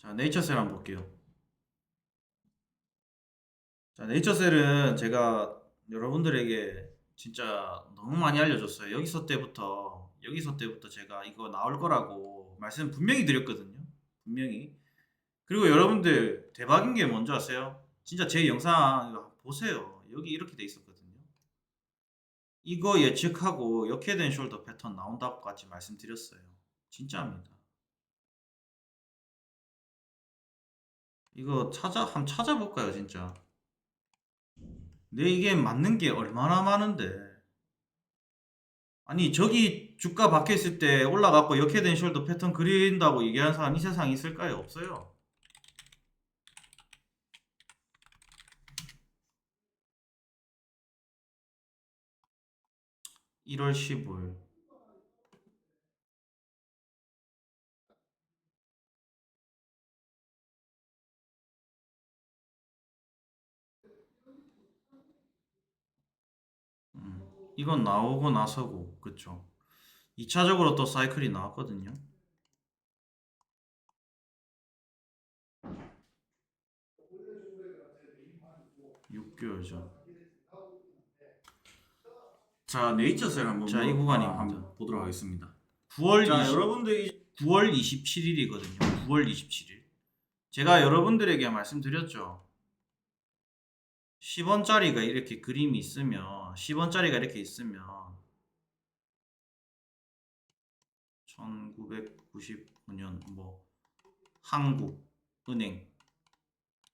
자, 네이처셀 한번 볼게요. 자, 네이처셀은 제가 여러분들에게 진짜 너무 많이 알려줬어요. 여기서 때부터, 여기서 때부터 제가 이거 나올 거라고 말씀 분명히 드렸거든요. 분명히. 그리고 여러분들 대박인 게 뭔지 아세요? 진짜 제 영상 보세요. 여기 이렇게 돼 있었거든요. 이거 예측하고 역해된 숄더 패턴 나온다고까지 말씀드렸어요. 진짜입니다. 이거 찾아 한번 찾아볼까요, 진짜? 내 이게 맞는 게 얼마나 많은데. 아니, 저기 주가 박혀 있을 때 올라갔고 역해된 숄더 패턴 그린다고 얘기하는 사람 이 세상에 있을까요? 없어요. (1월 15일) 이건 나오고 나서고 그쵸 2차적으로 또 사이클이 나왔거든요 6개월 전. 자 네이처셀 한번 자, 뭐- 이. 아, 한번 보도록 하겠습니다. 9월 자 20, 여러분들 9월 27일이거든요. 9월 27일. 제가 여러분들에게 말씀드렸죠. 10원짜리가 이렇게 그림이 있으면 10원짜리가 이렇게 있으면 1995년 뭐 한국 은행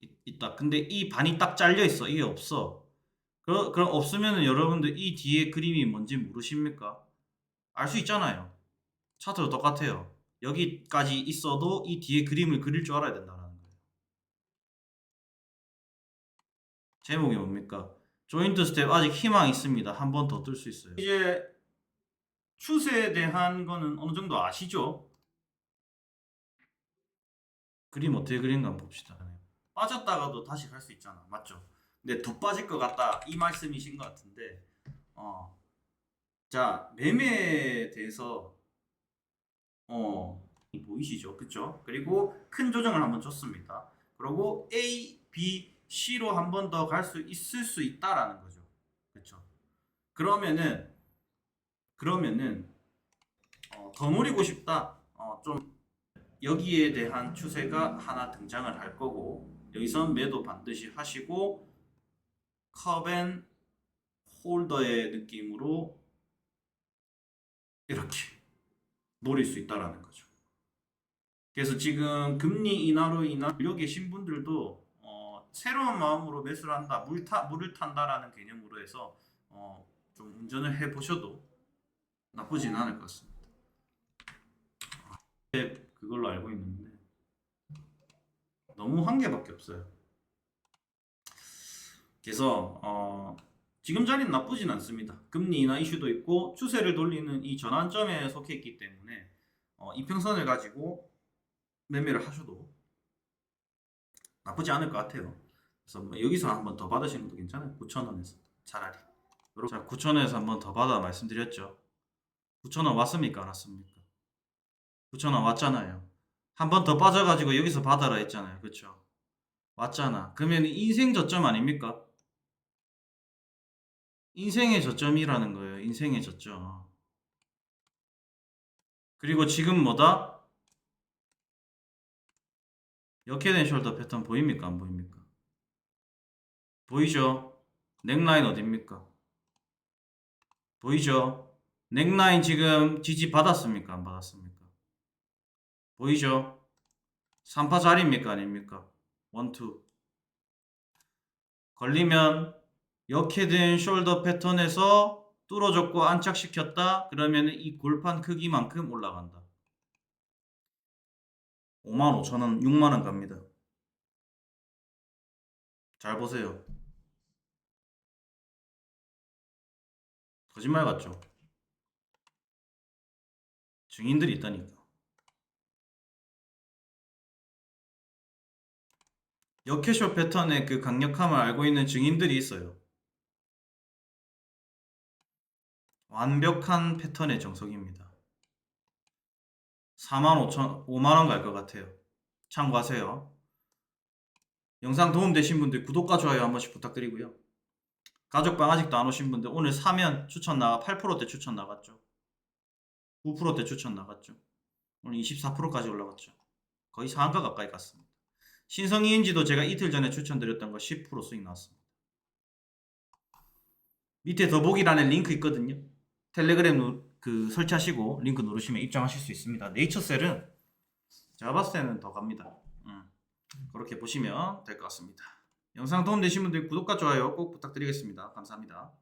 있- 있다. 근데 이 반이 딱 잘려 있어. 이게 없어. 그, 그럼 없으면은 여러분들 이 뒤에 그림이 뭔지 모르십니까? 알 수 있잖아요. 차트도 똑같아요. 여기까지 있어도 이 뒤에 그림을 그릴 줄 알아야 된다는 제목이 뭡니까? 조인트 스텝 아직 희망 있습니다. 한 번 더 뜰 수 있어요. 이제 추세에 대한 거는 어느 정도 아시죠? 그림 어떻게 그린가 한번 봅시다. 빠졌다가도 다시 갈 수 있잖아. 맞죠? 근데 더 빠질 것 같다. 이 말씀이신 것 같은데. 어. 자, 매매에 대해서 어, 보이시죠? 그쵸? 그리고 큰 조정을 한번 줬습니다. 그리고 A, B, C로 한 번 더 갈 수 있을 수 있다라는 거죠. 그쵸? 그러면은 그러면은 어, 더 노리고 싶다. 어, 좀 여기에 대한 추세가 하나 등장을 할 거고 여기서 매도 반드시 하시고 컵앤 홀더의 느낌으로 이렇게 노릴 수 있다라는 거죠. 그래서 지금 금리 인하로 인한 여기 계신 분들도 어, 새로운 마음으로 매수를 한다, 물 타, 물을 탄다라는 개념으로 해서 어, 좀 운전을 해 보셔도 나쁘진 않을 것 같습니다. 네, 그걸로 알고 있는데 너무 한 개밖에 없어요. 그래서 어, 지금 자리는 나쁘진 않습니다. 금리 인하 이슈도 있고 추세를 돌리는 이 전환점에 속해 있기 때문에 어, 이평선을 가지고 매매를 하셔도 나쁘지 않을 것 같아요. 그래서 뭐 여기서 한 번 더 받으시는 것도 괜찮아요. 9,000원에서 차라리. 자, 9,000원에서 한 번 더 받아 말씀드렸죠. 9,000원 왔습니까? 안 왔습니까? 9,000원 왔잖아요. 한 번 더 빠져가지고 여기서 받아라 했잖아요. 그쵸? 왔잖아. 그러면 인생 저점 아닙니까? 인생의 저점이라는 거예요. 인생의 저점. 그리고 지금 뭐다? 역해된 숄더 패턴 보입니까? 안 보입니까? 보이죠? 넥라인 어딥니까? 보이죠? 넥라인 지금 지지 받았습니까? 안 받았습니까? 보이죠? 3파 자리입니까? 아닙니까? 1, 2 걸리면 역해된 숄더 패턴에서 뚫어졌고 안착시켰다 그러면 이 골판 크기만큼 올라간다 55,000원 6만원 갑니다 잘 보세요 거짓말 같죠 증인들이 있다니까 역해쇼 패턴의 그 강력함을 알고 있는 증인들이 있어요 완벽한 패턴의 정석입니다. 4만 5천, 5만 원 갈 것 같아요. 참고하세요. 영상 도움되신 분들 구독과 좋아요 한 번씩 부탁드리고요. 가족방 아직도 안 오신 분들 오늘 사면 추천 나가 8%대 추천 나갔죠. 9%대 추천 나갔죠. 오늘 24%까지 올라갔죠. 거의 상한가 가까이 갔습니다. 신성이인지도 제가 이틀 전에 추천드렸던 거 10% 수익 나왔습니다. 밑에 더보기란에 링크 있거든요. 텔레그램 누- 그 설치하시고 링크 누르시면 입장하실 수 있습니다. 네이처셀은 제가 봤을 때는 더 갑니다. 음, 그렇게 보시면 될 것 같습니다. 영상 도움되신 분들 구독과 좋아요 꼭 부탁드리겠습니다. 감사합니다.